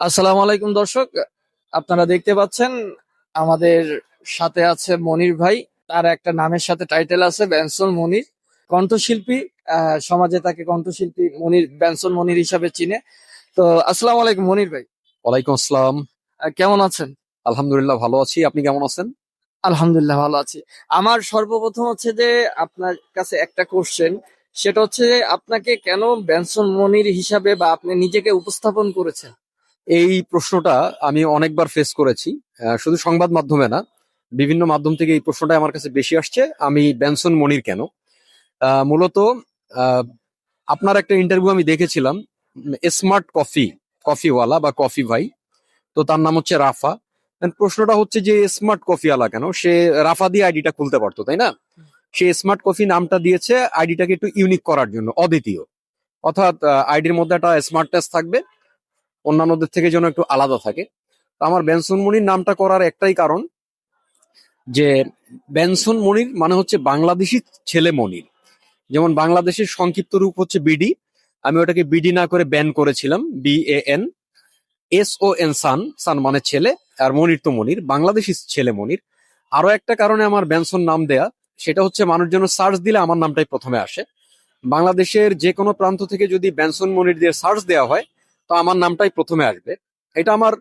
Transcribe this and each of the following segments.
আসসালামু আলাইকুম দর্শক আপনারা দেখতে পাচ্ছেন আমাদের সাথে আছে মনির ভাই। তার একটা নামের সাথে টাইটেল আছে ব্যানসন মনির কণ্ঠশিল্পী। সমাজে তাকে কণ্ঠশিল্পী মনির ব্যানসন মনির হিসাবে চিনে। তো আসসালামু আলাইকুম মনির ভাই। ওয়ালাইকুম আসসালাম। কেমন আছেন? আলহামদুলিল্লাহ ভালো আছি। আপনি কেমন আছেন? আলহামদুলিল্লাহ ভালো আছি। আমার সর্বপ্রথম হচ্ছে যে আপনার কাছে একটা কোশ্চেন সেটা হচ্ছে আপনাকে কেন ব্যানসন মনির হিসাবে বা আপনি নিজেকে উপস্থাপন করেছেন? এই প্রশ্নটা আমি অনেকবার ফেস করেছি। শুধু সংবাদ মাধ্যমে না, বিভিন্ন মাধ্যম থেকে এই প্রশ্নটা আমার কাছে বেশি আসছে। আমি ব্যানসন মনির কেন? মূলত আপনার একটা ইন্টারভিউ আমি দেখেছিলাম স্মার্ট কফি কফিওয়ালা বা কফি ভাই, তো তার নাম হচ্ছে রাফা। প্রশ্নটা হচ্ছে যে স্মার্ট কফিওয়ালা কেন? সে রাফা দিয়ে আইডিটা খুলতে পারতো, তাই না? সে স্মার্ট কফি নামটা দিয়েছে আইডিটাকে একটু ইউনিক করার জন্য, অদ্বিতীয়। অর্থাৎ আইডির মধ্যে একটা স্মার্টনেস থাকবে অন্যান্যদের থেকে যেন একটু আলাদা থাকে। তো আমার বেনসন মনির নামটা করার একটাই কারণ যে বেনসন মনির মানে হচ্ছে বাংলাদেশি ছেলে মনির। যেমন বাংলাদেশের সংক্ষিপ্ত রূপ হচ্ছে বিডি। আমি ওটাকে বিডি না করে ব্যান করেছিলাম B A N S O N son. Son মানে ছেলে, আর মনির তো মনির, বাংলাদেশি ছেলে মনির। আরও একটা কারণে আমার বেনসন নাম দেয়া, সেটা হচ্ছে মানুষ যেন সার্চ দিলে আমার নামটাই প্রথমে আসে। বাংলাদেশের যে কোনো প্রান্ত থেকে যদি বেনসন মনির দিয়ে সার্চ দেওয়া হয় তো আমার নামটাই প্রথমে আসবে। এটা আমার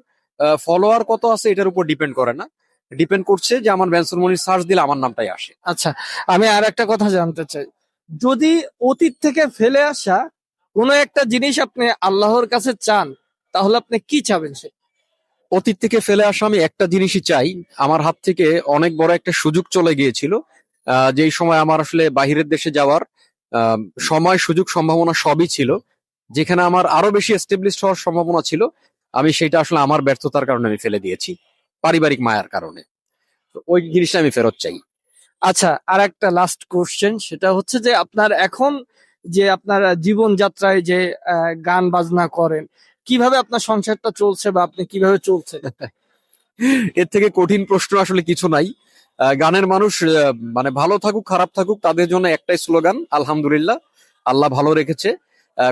ফলোয়ার কত আছে এটার উপর ডিপেন্ড করে না। ডিপেন্ড করছে যে আমার মনির সার্চ দিলে আমার নামটাই আসে। আচ্ছা আমি আর একটা কথা জানতে চাই। যদি অতীত থেকে ফেলে আসা কোনো একটা জিনিস আপনি আল্লাহর কাছে চান তাহলে আপনি কি চাবেন সে? অতীত থেকে ফেলে আসা আমি একটা জিনিসই চাই। আমার হাত থেকে অনেক বড় একটা সুযোগ চলে গিয়েছিল। আহ, যেই সময় আমার আসলে বাহিরের দেশে যাওয়ার সময় সুযোগ সম্ভাবনা সবই ছিল। যেখানে আমার আরও বেশি এস্টাবলিশ হওয়ার সম্ভাবনা ছিল, আমি সেটা আসলে আমার ব্যর্থতার কারণে আমি ফেলে দিয়েছি, পারিবারিক মায়ার কারণে। ওই জিনিসটা আমি ফেরত চাই। আচ্ছা আর একটা লাস্ট কোশ্চেন সেটা হচ্ছে যে আপনার এখন যে আপনার জীবন যাত্রায় যে গান বাজনা করেন, কীভাবে আপনার সংসারটা চলছে বা আপনি কীভাবে চলছে এর থেকে কঠিন প্রশ্ন আসলে কিছু নাই। গানের মানুষ মানে ভালো থাকুক, খারাপ থাকুক, তাদের জন্য একটাই স্লোগান আলহামদুলিল্লাহ, আল্লাহ ভালো রেখেছে।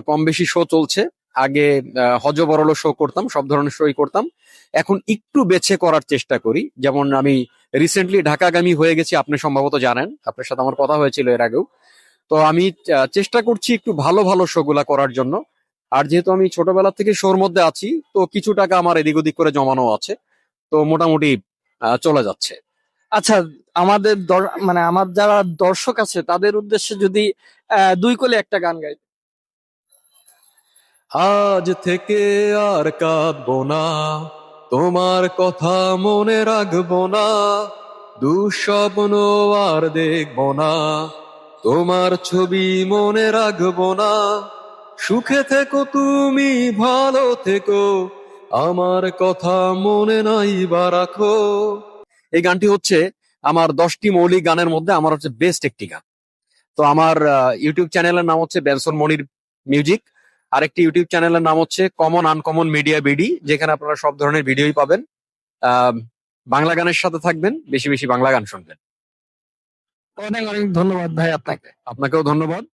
কম বেশি শো চলছে। আগে হজ বরল শো করতাম, সব ধরনের শোই করতাম। এখন একটু বেছে করার চেষ্টা করি। যেমন আমি রিসেন্টলি ঢাকাগামী হয়ে গেছি, আপনি সম্ভবত জানেন। আপনার সাথে আমার কথা হয়েছিল এর আগেও। তো আমি চেষ্টা করছি একটু ভালো ভালো শো গুলা করার জন্য। আর যেহেতু আমি ছোটবেলা থেকে শোর মধ্যে আছি, তো কিছু টাকা আমার এদিক ওদিক করে জমানো আছে। তো মোটামুটি চলে যাচ্ছে। আচ্ছা আমাদের দর- মানে আমার যারা দর্শক আছে, তাদের উদ্দেশ্যে যদি দুই কোলে একটা গান গাই। আজ থেকে আর কাঁদবো না। তোমার কথা মনে রাখব না। দুঃস্বপ্ন আর দেখব না। তোমার ছবি মনে রাখব না। সুখে থেকো, তুমি ভালো থেকো। আমার কথা মনে নাই বা রাখো। এই গানটি হচ্ছে আমার দশটি মৌলিক গানের মধ্যে আমার হচ্ছে বেস্ট একটি গান। তো আমার ইউটিউব চ্যানেলের নাম হচ্ছে বেনসন মনির মিউজিক আরেকটি ইউটিউব চ্যানেলের নাম হচ্ছে কমন আনকমন মিডিয়া বিডি যেখানে আপনারা সব ধরনের ভিডিওই পাবেন। আহ, বাংলা গানের সাথে থাকবেন বেশি বেশি বাংলা গান শুনবেন। অনেক অনেক ধন্যবাদ ভাই আপনাকে। আপনাকেও ধন্যবাদ।